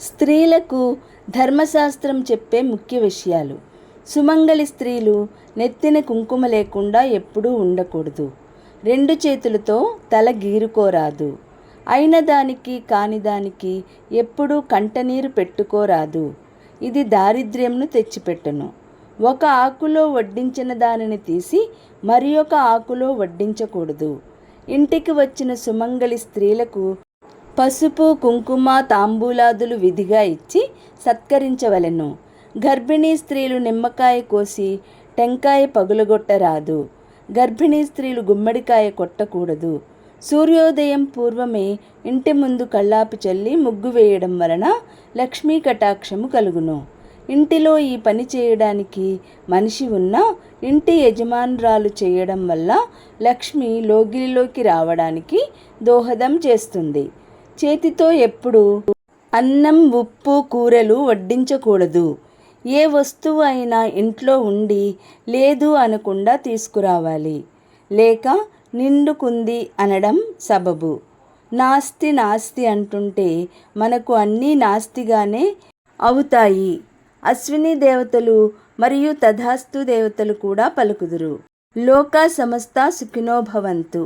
స్త్రీలకు ధర్మశాస్త్రం చెప్పే ముఖ్య విషయాలు. సుమంగళి స్త్రీలు నెత్తిన కుంకుమ లేకుండా ఎప్పుడూ ఉండకూడదు. రెండు చేతులతో తల గీరుకోరాదు. అయిన దానికి కాని దానికి ఎప్పుడూ కంటనీరు పెట్టుకోరాదు. ఇది దారిద్ర్యంను తెచ్చిపెట్టను. ఒక ఆకులో వడ్డించిన దానిని తీసి మరి ఒక ఆకులో వడ్డించకూడదు. ఇంటికి వచ్చిన సుమంగళి స్త్రీలకు పసుపు కుంకుమ తాంబూలాదులు విధిగా ఇచ్చి సత్కరించవలెను. గర్భిణీ స్త్రీలు నిమ్మకాయ కోసి టెంకాయ పగులగొట్టరాదు. గర్భిణీ స్త్రీలు గుమ్మడికాయ కొట్టకూడదు. సూర్యోదయం పూర్వమే ఇంటి ముందు కళ్ళాపి చల్లి ముగ్గు వేయడం వలన లక్ష్మీ కటాక్షము కలుగును. ఇంటిలో ఈ పని చేయడానికి మనిషి ఉన్నా ఇంటి యజమానురాలు చేయడం వల్ల లక్ష్మి లోగిలిలోకి రావడానికి దోహదం చేస్తుంది. చేతితో ఎప్పుడు అన్నం ఉప్పు కూరలు వడ్డించకూడదు. ఏ వస్తువు అయినా ఇంట్లో ఉండి లేదు అనకుండా తీసుకురావాలి. లేక నిండుకుంది అనడం సబబు. నాస్తి నాస్తి అంటుంటే మనకు అన్నీ నాస్తిగానే అవుతాయి. అశ్విని దేవతలు మరియు తథాస్తు దేవతలు కూడా పలుకుదురు. లోక సమస్త సుఖినోభవంతు